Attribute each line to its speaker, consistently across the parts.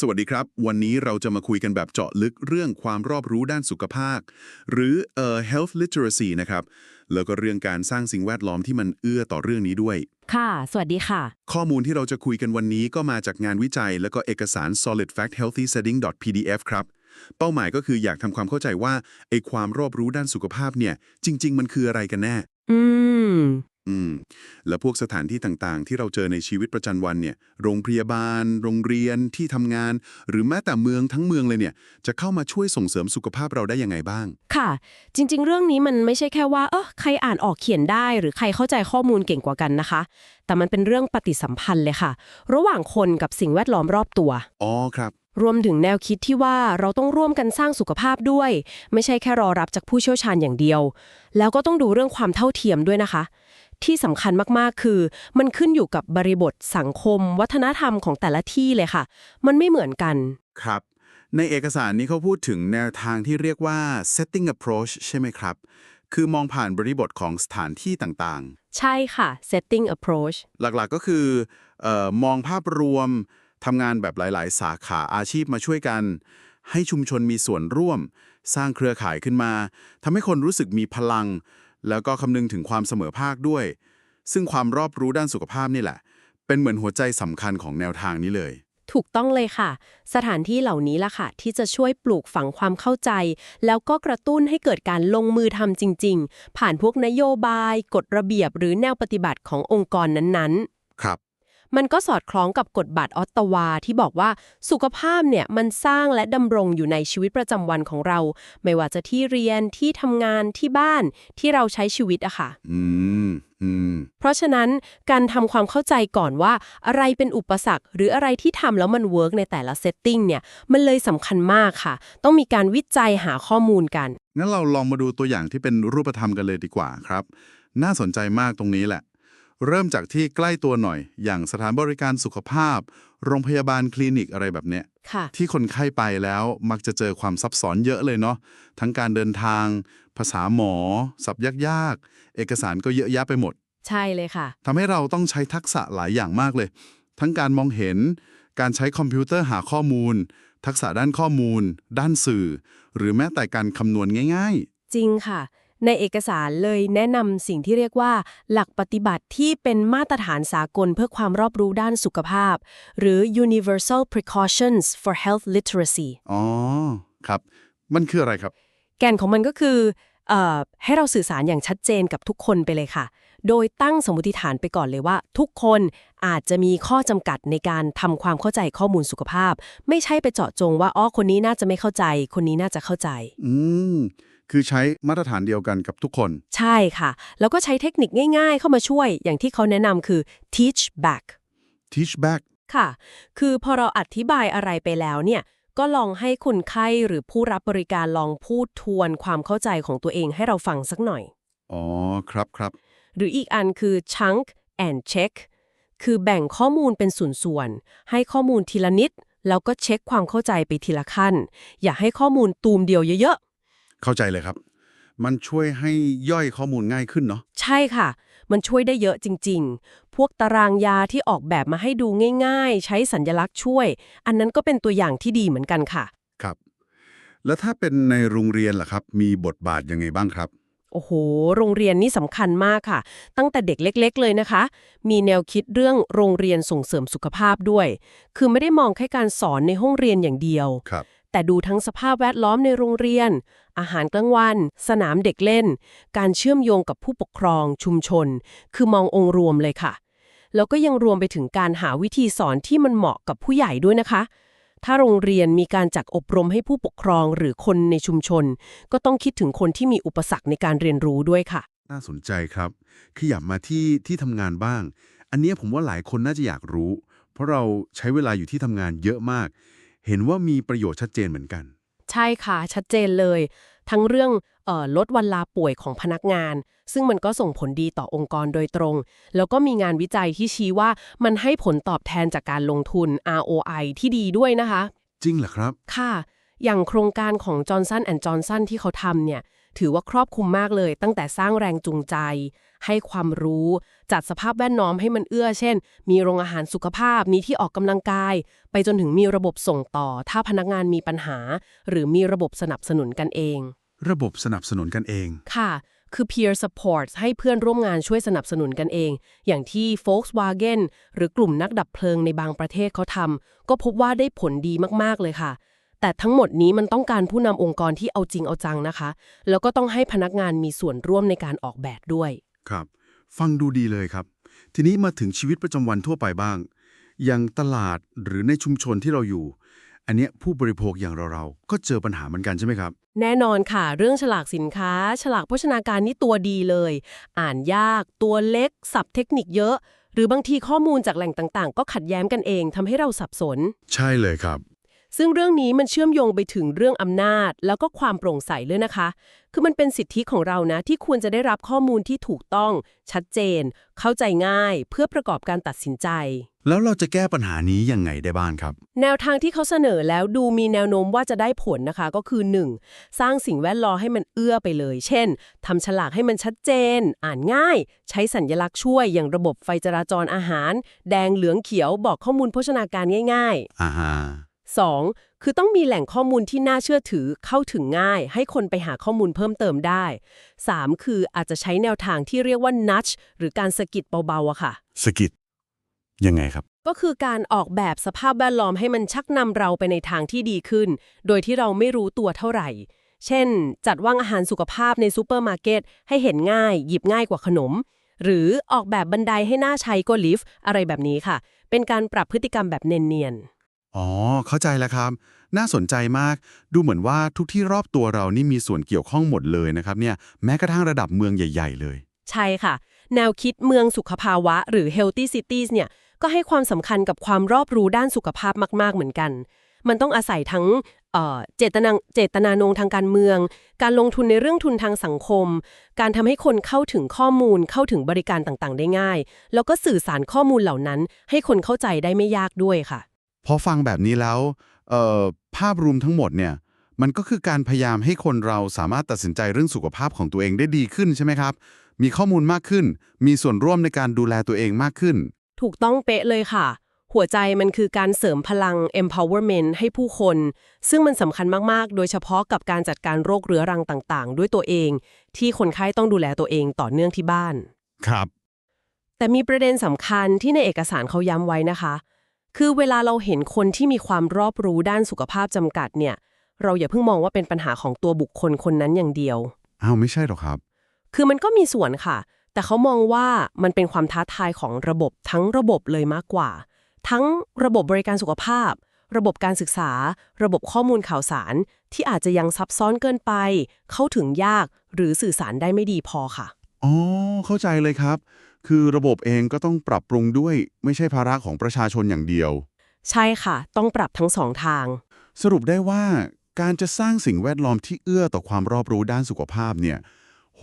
Speaker 1: สวัสดีครับ วันนี้เราจะมาคุยกันแบบเจาะลึกเรื่องความรอบรู้ด้านสุขภาพ หรือเอ่อ health literacy นะครับ แล้วก็เรื่องการสร้างสิ่งแวดล้อมที่มันเอื้อต่อเรื่องนี้ด้วย
Speaker 2: ค่ะ สวัสดีค่ะ
Speaker 1: ข้อมูลที่เราจะคุยกันวันนี้ก็มาจากงานวิจัย แล้วก็เอกสาร solid fact healthy setting pdf ครับ เป้าหมายก็คืออยากทำความเข้าใจว่าไอ้ความรอบรู้ด้านสุขภาพเนี่ย จริง ๆ มันคืออะไรกันแน่
Speaker 2: อืม
Speaker 1: อืม แล้วพวกสถานที่ต่างๆ ที่เราเจอในชีวิตประจำวันเนี่ย โรงพยาบาล โรงเรียน ที่ทำงาน หรือแม้แต่เมืองทั้งเมืองเลยเนี่ย จะเข้ามาช่วยส่งเสริมสุขภาพเราได้ยังไงบ้าง
Speaker 2: ค่ะ จริง ๆ เรื่องนี้มันไม่ใช่แค่ว่า เออใครอ่านออกเขียนได้ หรือใครเข้าใจข้อมูลเก่งกว่ากันนะคะ แต่มันเป็นเรื่องปฏิสัมพันธ์เลยค่ะ ระหว่างคนกับสิ่งแวดล้อมรอบตัว
Speaker 1: อ๋อ ครับ
Speaker 2: รวมถึงแนวคิดที่ว่าเราต้องร่วมกันสร้างสุขภาพด้วย ไม่ใช่แค่รอรับจากผู้เชี่ยวชาญอย่างเดียว แล้วก็ต้องดูเรื่องความเท่าเทียมด้วยนะคะ ที่สำคัญมากๆ คือ มันขึ้นอยู่กับบริบทสังคม วัฒนธรรมของแต่ละที่เลยค่ะ มันไม่เหมือนกัน
Speaker 3: ครับ ในเอกสารนี้เขาพูดถึงแนวทางที่เรียกว่า setting approach ใช่ไหมครับ คือมองผ่านบริบทของสถานที่ต่าง
Speaker 2: ใช่ค่ะ setting approach
Speaker 3: ๆหลักๆก็คือเออมองภาพรวมทำงานแบบหลาย ๆ สาขาอาชีพมาช่วยกัน ให้ชุมชนมีส่วนร่วม สร้างเครือข่ายขึ้นมาทำให้คนรู้สึกมีพลัง แล้วก็คำนึงถึงความเสมอภาคด้วย ซึ่งความรอบรู้ด้านสุขภาพนี่แหละ เป็นเหมือนหัวใจสำคัญของแนวทางนี้เลย
Speaker 2: ถูกต้องเลยค่ะ สถานที่เหล่านี้ล่ะค่ะ ที่จะช่วยปลูกฝังความเข้าใจ แล้วก็กระตุ้นให้เกิดการลงมือทำจริง ๆ ผ่านพวกนโยบาย กฎระเบียบ หรือแนวปฏิบัติขององค์กรนั้นๆ
Speaker 3: ครับ
Speaker 2: มันก็สอดคล้องกับกฎบัตรออตตาวาที่บอกว่าสุขภาพเนี่ยมันสร้างและดำรงอยู่ในชีวิตประจำวันของเรา ไม่ว่าจะที่เรียนที่ทำงานที่บ้านที่เราใช้ชีวิตอะค่ะ
Speaker 3: อืมอืม
Speaker 2: เพราะฉะนั้นการทำความเข้าใจก่อนว่าอะไรเป็นอุปสรรค หรืออะไรที่ทำแล้วมันเวิร์กในแต่ละเซตติ้งเนี่ยมันเลยสำคัญมากค่ะ ต้องมีการวิจัยหาข้อมูลกัน
Speaker 3: งั้นเราลองมาดูตัวอย่างที่เป็นรูปธรรมกันเลยดีกว่าครับ น่าสนใจมากตรงนี้แหละ เริ่มจากที่ใกล้ตัวหน่อย อย่างสถานบริการสุขภาพ โรงพยาบาลคลินิกอะไรแบบเนี้ย
Speaker 2: ค่ะ
Speaker 3: ที่คนไข้ไปแล้วมักจะเจอความซับซ้อนเยอะเลยเนาะทั้งการเดินทาง ภาษาหมอ สับยากๆ เอกสารก็เยอะแยะไปหมด
Speaker 2: ใช่เลยค่ะ
Speaker 3: ทำให้เราต้องใช้ทักษะหลายอย่างมากเลย ทั้งการมองเห็น การใช้คอมพิวเตอร์หาข้อมูล ทักษะด้านข้อมูล ด้านสื่อ หรือแม้แต่การคำนวณง่าย ๆ
Speaker 2: จริงค่ะ ในเอกสารเลยแนะนำสิ่งที่เรียกว่า หลักปฏิบัติที่เป็นมาตรฐานสากลเพื่อความรอบรู้ด้านสุขภาพ หรือ Universal Precautions for Health Literacy
Speaker 3: อ๋อ ครับ มันคืออะไรครับ
Speaker 2: แก่นของมันก็คือเอ่อให้เราสื่อสารอย่างชัดเจนกับทุกคนไปเลยค่ะ โดยตั้งสมมติฐานไปก่อนเลยว่า ทุกคนอาจจะมีข้อจำกัดในการทำความเข้าใจข้อมูลสุขภาพ ไม่ใช่ไปเจาะจงว่าอ๋อคนนี้น่าจะไม่เข้าใจ คนนี้น่าจะเข้าใจ
Speaker 3: อืม คือใช้มาตรฐานเดียวกันกับทุกคน
Speaker 2: ใช่ค่ะ แล้วก็ใช้เทคนิคง่ายๆ เข้ามาช่วย อย่างที่เขาแนะนำคือ teach back
Speaker 3: teach back
Speaker 2: ค่ะ คือพอเราอธิบายอะไรไปแล้วเนี่ย ก็ลองให้คนไข้หรือผู้รับบริการลองพูดทวนความเข้าใจของตัวเองให้เราฟังสักหน่อย
Speaker 3: อ๋อ ครับครับ
Speaker 2: หรืออีกอันคือ chunk and check คือแบ่งข้อมูลเป็นส่วนๆ ให้ข้อมูลทีละนิด แล้วก็เช็คความเข้าใจไปทีละขั้น อย่าให้ข้อมูลตูมเดียวเยอะ
Speaker 3: เข้าใจเลยครับ มันช่วยให้ย่อยข้อมูลง่ายขึ้นเนาะ
Speaker 2: ๆใช่ค่ะ มันช่วยได้เยอะจริง ๆ พวกตารางยาที่ออกแบบมาให้ดูง่าย ๆ ใช้สัญลักษณ์ช่วย อันนั้นก็เป็นตัวอย่างที่ดีเหมือนกันค่ะ
Speaker 3: ครับ แล้วถ้าเป็นในโรงเรียนล่ะครับ มีบทบาทยังไงบ้างครับ
Speaker 2: โอ้โห โรงเรียนนี่สำคัญมากค่ะ ตั้งแต่เด็กเล็ก ๆ เลยนะคะ มีแนวคิดเรื่องโรงเรียนส่งเสริมสุขภาพด้วย คือไม่ได้มองแค่การสอนในห้องเรียนอย่างเดียว
Speaker 3: ครับ
Speaker 2: แต่ดูทั้งสภาพแวดล้อมในโรงเรียน อาหารกลางวัน สนามเด็กเล่น การเชื่อมโยงกับผู้ปกครอง ชุมชน คือมององค์รวมเลยค่ะ แล้วก็ยังรวมไปถึงการหาวิธีสอนที่มันเหมาะกับผู้ใหญ่ด้วยนะคะ ถ้าโรงเรียนมีการจัดอบรมให้ผู้ปกครองหรือคนในชุมชน ก็ต้องคิดถึงคนที่มีอุปสรรคในการเรียนรู้ด้วยค่ะ
Speaker 3: น่าสนใจครับ ขยับมาที่ที่ทำงานบ้าง อันนี้ผมว่าหลายคนน่าจะอยากรู้ เพราะเราใช้เวลาอยู่ที่ทำงานเยอะมาก เห็นว่ามีประโยชน์ชัดเจนเหมือนกัน
Speaker 2: ใช่ค่ะชัดเจนเลย ทั้งเรื่องเออลดวันลาป่วยของพนักงาน ซึ่งมันก็ส่งผลดีต่อองค์กรโดยตรง แล้วก็มีงานวิจัยที่ชี้ว่ามันให้ผลตอบแทนจากการลงทุน ROI ที่ดีด้วยนะคะ
Speaker 3: จริงเหรอครับ
Speaker 2: ค่ะ อย่างโครงการของ Johnson Johnson ที่เขาทำเนี่ย ถือว่าครอบคลุมมากเลย ตั้งแต่สร้างแรงจูงใจ ให้ความรู้ จัดสภาพแวดล้อมให้มันเอื้อ เช่น มีโรงอาหารสุขภาพ มีที่ออกกำลังกาย ไปจนถึงมีระบบส่งต่อ ถ้าพนักงานมีปัญหา หรือมีระบบสนับสนุนกันเอง
Speaker 1: ระบบสนับสนุนกันเอง
Speaker 2: ค่ะ คือ peer support ให้เพื่อนร่วมงานช่วยสนับสนุนกันเอง อย่างที่ Volkswagen หรือกลุ่มนักดับเพลิงในบางประเทศเขาทำก็พบว่าได้ผลดีมากๆเลยค่ะแต่ทั้งหมดนี้มันต้องการผู้นำองค์กรที่เอาจริงเอาจังนะคะ แล้วก็ต้องให้พนักงานมีส่วนร่วมในการออกแบบด้วย
Speaker 1: ครับ ฟังดูดีเลยครับ ทีนี้มาถึงชีวิตประจำวันทั่วไปบ้าง อย่างตลาดหรือในชุมชนที่เราอยู่ อันเนี้ยผู้บริโภคอย่างเราๆ ก็เจอปัญหาเหมือนกันใช่ไหมครับ
Speaker 2: แน่นอนค่ะ เรื่องฉลากสินค้า ฉลากโภชนาการนี่ตัวดีเลย อ่านยาก ตัวเล็กสับเทคนิคเยอะ หรือบางทีข้อมูลจากแหล่งต่างๆ ก็ขัดแย้งกันเองทำให้เราสับสน
Speaker 1: ใช่เลยครับ
Speaker 2: ซึ่งเรื่องนี้มันเชื่อมโยงไปถึงเรื่องอำนาจ แล้วก็ความโปร่งใสเลยนะคะ คือมันเป็นสิทธิของเรานะ ที่ควรจะได้รับข้อมูลที่ถูกต้อง ชัดเจน เข้าใจง่าย เพื่อประกอบการตัดสินใจ
Speaker 1: แล้วเราจะแก้ปัญหานี้ยังไงได้บ้างครับ
Speaker 2: แนวทางที่เขาเสนอแล้วดูมีแนวโน้มว่าจะได้ผลนะคะ ก็คือ 1. สร้างสิ่งแวดล้อมให้มันเอื้อไปเลย เช่นทำฉลากให้มันชัดเจน อ่านง่าย ใช้สัญลักษณ์ช่วย อย่างระบบไฟจราจรอาหาร แดงเหลืองเขียวบอกข้อมูลโภชนาการง่าย ๆ
Speaker 1: อ่าฮะ
Speaker 2: 2. คือต้องมีแหล่งข้อมูลที่น่าเชื่อถือเข้าถึงง่าย ให้คนไปหาข้อมูลเพิ่มเติมได้ 3. คืออาจจะใช้แนวทางที่เรียกว่า nudge หรือการสะกิดเบาๆอะค่ะ
Speaker 1: สกิดยังไงครับ
Speaker 2: ก็คือการออกแบบสภาพแวดล้อมให้มันชักนำเราไปในทางที่ดีขึ้น โดยที่เราไม่รู้ตัวเท่าไหร่ เช่น จัดวางอาหารสุขภาพในซูเปอร์มาร์เก็ตให้เห็นง่าย หยิบง่ายกว่าขนม หรือออกแบบบันไดให้น่าใช้ก็ลิฟต์อะไรแบบนี้ค่ะ เป็นการปรับพฤติกรรมแบบเนียนๆ
Speaker 1: อ๋อ เข้าใจแล้วครับ น่าสนใจมาก ดูเหมือนว่าทุกที่รอบตัวเรานี่มีส่วนเกี่ยวข้องหมดเลยนะครับเนี่ย แม้กระทั่งระดับเมืองใหญ่ ๆ เลย
Speaker 2: ใช่ค่ะ แนวคิดเมืองสุขภาวะ หรือ healthy cities เนี่ย ก็ให้ความสำคัญกับความรอบรู้ด้านสุขภาพมาก ๆ เหมือนกัน มันต้องอาศัยทั้งเเจตนาเจตนานงทางการเมือง การลงทุนในเรื่องทุนทางสังคม การทำให้คนเข้าถึงข้อมูลเข้าถึงบริการต่างๆ ได้ง่าย แล้วก็สื่อสารข้อมูลเหล่านั้น ให้คนเข้าใจได้ไม่ยากด้วยค่ะ
Speaker 3: พอฟังแบบนี้แล้วเอ่อภาพรวมทั้งหมดเนี่ยมันก็คือการพยายามให้คนเราสามารถตัดสินใจเรื่องสุขภาพของตัวเองได้ดีขึ้นใช่ไหมครับ มีข้อมูลมากขึ้น มีส่วนร่วมในการดูแลตัวเองมากขึ้น
Speaker 2: ถูกต้องเป๊ะเลยค่ะ หัวใจมันคือการเสริมพลัง empowerment ให้ผู้คน ซึ่งมันสำคัญมากๆ โดยเฉพาะกับการจัดการโรคเรื้อรังต่างๆ ด้วยตัวเอง ที่คนไข้ต้องดูแลตัวเองต่อเนื่องที่บ้าน
Speaker 3: ครับ
Speaker 2: แต่มีประเด็นสำคัญที่ในเอกสารเขาย้ำไว้นะคะ คือเวลาเราเห็นคนที่มีความรอบรู้ด้านสุขภาพจำกัดเนี่ย เราอย่าเพิ่งมองว่าเป็นปัญหาของตัวบุคคลคนนั้นอย่างเดียว
Speaker 3: อ้าวไม่ใช่หรอกครับ
Speaker 2: คือมันก็มีส่วนค่ะ แต่เขามองว่ามันเป็นความท้าทายของระบบทั้งระบบเลยมากกว่า ทั้งระบบบริการสุขภาพ ระบบการศึกษา ระบบข้อมูลข่าวสาร ที่อาจจะยังซับซ้อนเกินไป เข้าถึงยากหรือสื่อสารได้ไม่ดีพอค่ะ
Speaker 3: อ๋อ เข้าใจเลยครับ คือระบบเองก็ต้องปรับปรุงด้วยไม่ใช่ภาระของประชาชนอย่างเดียว
Speaker 2: ใช่ค่ะ ต้องปรับทั้งสองทาง
Speaker 3: สรุปได้ว่าการจะสร้างสิ่งแวดล้อมที่เอื้อต่อความรอบรู้ด้านสุขภาพเนี่ยโห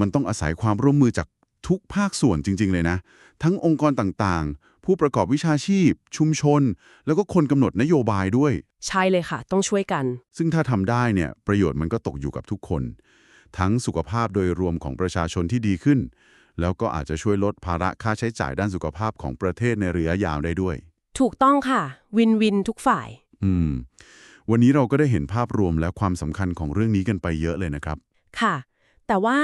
Speaker 3: มันต้องอาศัยความร่วมมือจากทุกภาคส่วนจริง ๆ เลยนะ ทั้งองค์กรต่างๆ ผู้ประกอบวิชาชีพ ชุมชน แล้วก็คนกำหนดนโยบายด้วย
Speaker 2: ใช่เลยค่ะ ต้องช่วยกัน
Speaker 3: ซึ่งถ้าทำได้เนี่ยประโยชน์มันก็ตกอยู่กับทุกคน ทั้งสุขภาพโดยรวมของประชาชนที่ดีขึ้น แล้วก็อาจจะช่วยลดภาระค่าใช้จ่ายด้านสุขภาพของประเทศในระยะยาวได้ด้วย
Speaker 2: ถูกต้องค่ะ วินวินทุกฝ่าย
Speaker 3: อืม วันนี้เราก็ได้เห็นภาพรวมและความสำคัญของเรื่องนี้กันไปเยอะเลยนะครับ
Speaker 2: ค่ะ แต่ว่า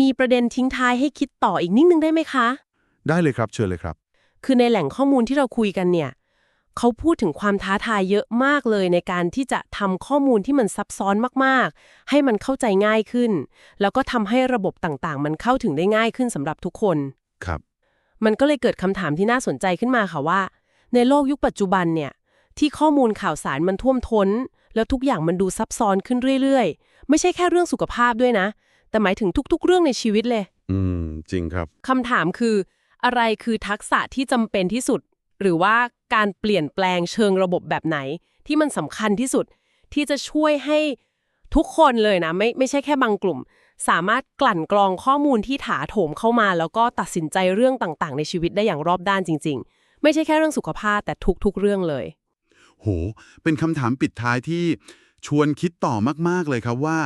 Speaker 2: มีประเด็นทิ้งท้ายให้คิดต่ออีกนิดนึงได้ไหมคะ
Speaker 3: ได้เลยครับเชิญเลยครับ
Speaker 2: คือในแหล่งข้อมูลที่เราคุยกันเนี่ย เขาพูดถึงความท้าทายเยอะมากเลยในการที่จะทำข้อมูลที่มันซับซ้อนมากๆ ให้มันเข้าใจง่ายขึ้น แล้วก็ทำให้ระบบต่างๆ มันเข้าถึงได้ง่ายขึ้นสำหรับทุกคน
Speaker 3: ครับ
Speaker 2: มันก็เลยเกิดคำถามที่น่าสนใจขึ้นมาค่ะว่า ในโลกยุคปัจจุบันเนี่ย ที่ข้อมูลข่าวสารมันท่วมท้น แล้วทุกอย่างมันดูซับซ้อนขึ้นเรื่อยๆ ไม่ใช่แค่เรื่องสุขภาพด้วยนะ แต่หมายถึงทุก ๆ เรื่องในชีวิตเลย
Speaker 3: อืม จริงครับ
Speaker 2: คำถามคือ อะไรคือทักษะที่จำเป็นที่สุด หรือว่าการเปลี่ยนแปลงเชิงระบบแบบไหน ที่มันสำคัญที่สุดที่จะช่วยให้ทุกคนเลยนะ ไม่ไม่ใช่แค่บางกลุ่ม สามารถกลั่นกรองข้อมูลที่ถาโถมเข้ามา แล้วก็ตัดสินใจเรื่องต่างๆ ในชีวิตได้อย่างรอบด้านจริง ๆ ไม่ใช่แค่เรื่องสุขภาพแต่ทุกๆ เรื่องเลย
Speaker 3: โห เป็นคำถามปิดท้ายที่ชวนคิดต่อมาก ๆ เลยครับว่า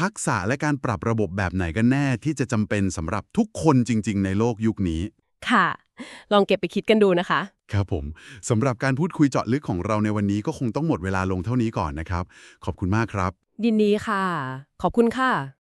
Speaker 3: ทักษะและการปรับระบบแบบไหนกันแน่ที่จะจำเป็นสำหรับทุกคนจริง ๆ ในโลกยุคนี้
Speaker 2: ค่ะ ลองเก็บไปคิดกันดูนะคะ
Speaker 3: ครับผมสำหรับการพูดคุยเจาะลึกของเราในวันนี้ก็คงต้องหมดเวลาลงเท่านี้ก่อนนะครับ ขอบคุณมากครับ
Speaker 2: ยินดีค่ะ ขอบคุณค่ะ